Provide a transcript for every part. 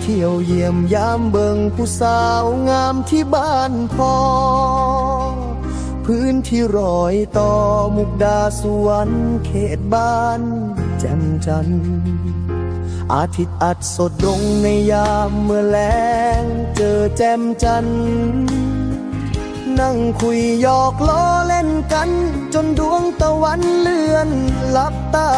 เที่ยวเยี่ยมยามเบิงผู้สาวงามที่บ้านพ่อพื้นที่รอยต่อมุกดาสวรรค์เขตบ้านแจ่มจันทร์อาทิตย์อัดสดลงในยามเมื่อแลงเจอแจ่มจันทร์นั่งคุยหยอกล้อเล่นกัน จนดวงตะวันเลื่อนลับตา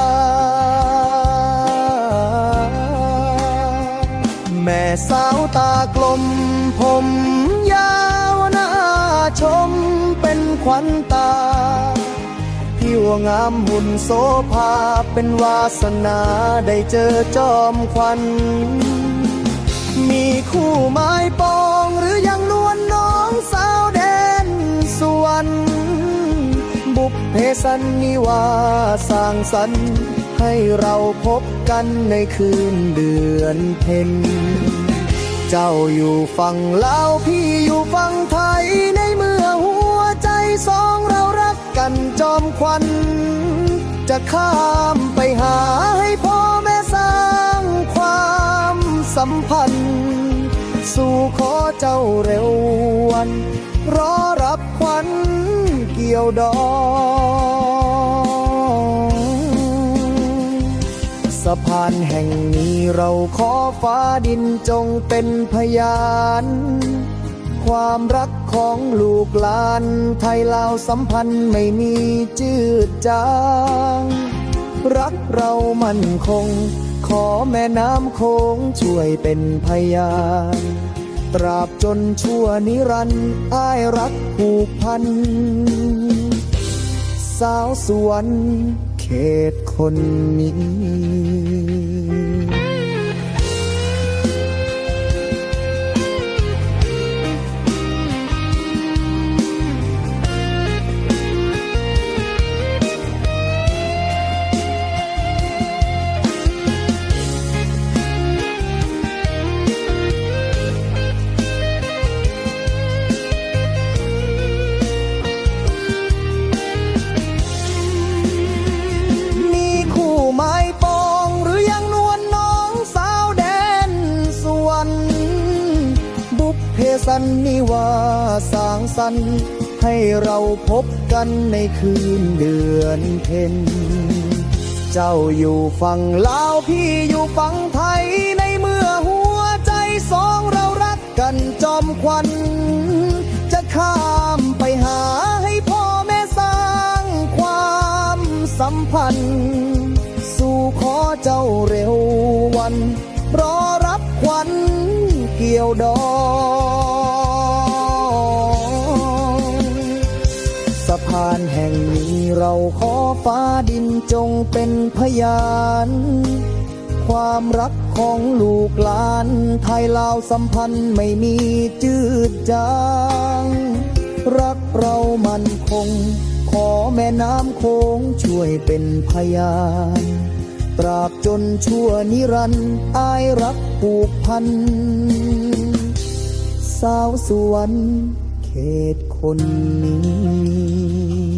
สาวตากลม ผมยาวหน้าชมเป็นขวัญตาผิวงามหุ่นโสภาเป็นวาสนาได้เจอจอมควันมีคู่ไม้ปองหรือยังนวลน้องสาวแดนสวรรค์บุพเพสันนิวาสร้างสรรค์ให้เราพบกันในคืนเดือนเพ็ญ เจ้าอยู่ฝั่งลาวพี่อยู่ฝั่งไทย ในเมื่อหัวใจสองเรารักกันจอมควัน จะข้ามไปหาให้พ่อแม่สร้างความสัมพันธ์ สู่ขอเจ้าเร็ววัน รอรับควันเกี่ยวดอง สะพานแห่งนี้เราขอฟ้าดินจงเป็นพยาน ความรักของลูกหลานไทยลาวสัมพันธ์ไม่มีจืดจาง รักเรามั่นคง ขอแม่น้ำโคงช่วยเป็นพยาน ตราบจนชั่วนิรันดร์อ้ายรักผูกพัน สาวสวน ขตคนนี้ นนิวาสางสรรค์ให้เราพบกันในคืนเดือนเพ็ญเจ้าอยู่ฝั่งลาวพี่อยู่ฝั่งไทยในเมื่อหัวใจสองเรารักกันจอมควัน จะข้ามไปหาให้พ่อแม่สร้างความสัมพันธ์ สู่ขอเจ้าเร็ววัน รอรับควันเกี่ยวดองานแห่งนี้เราขอฟ้าดินจงเป็นพยาน ความรักของลูกหลานไทยลาวสัมพันธ์ไม่มีจืดจาง รักเรามันคง ขอแม่น้ำโคงช่วยเป็นพยานตราบจนชั่วนิรันดร์อายรักผูกพัน สาวสวนเขตคนนี้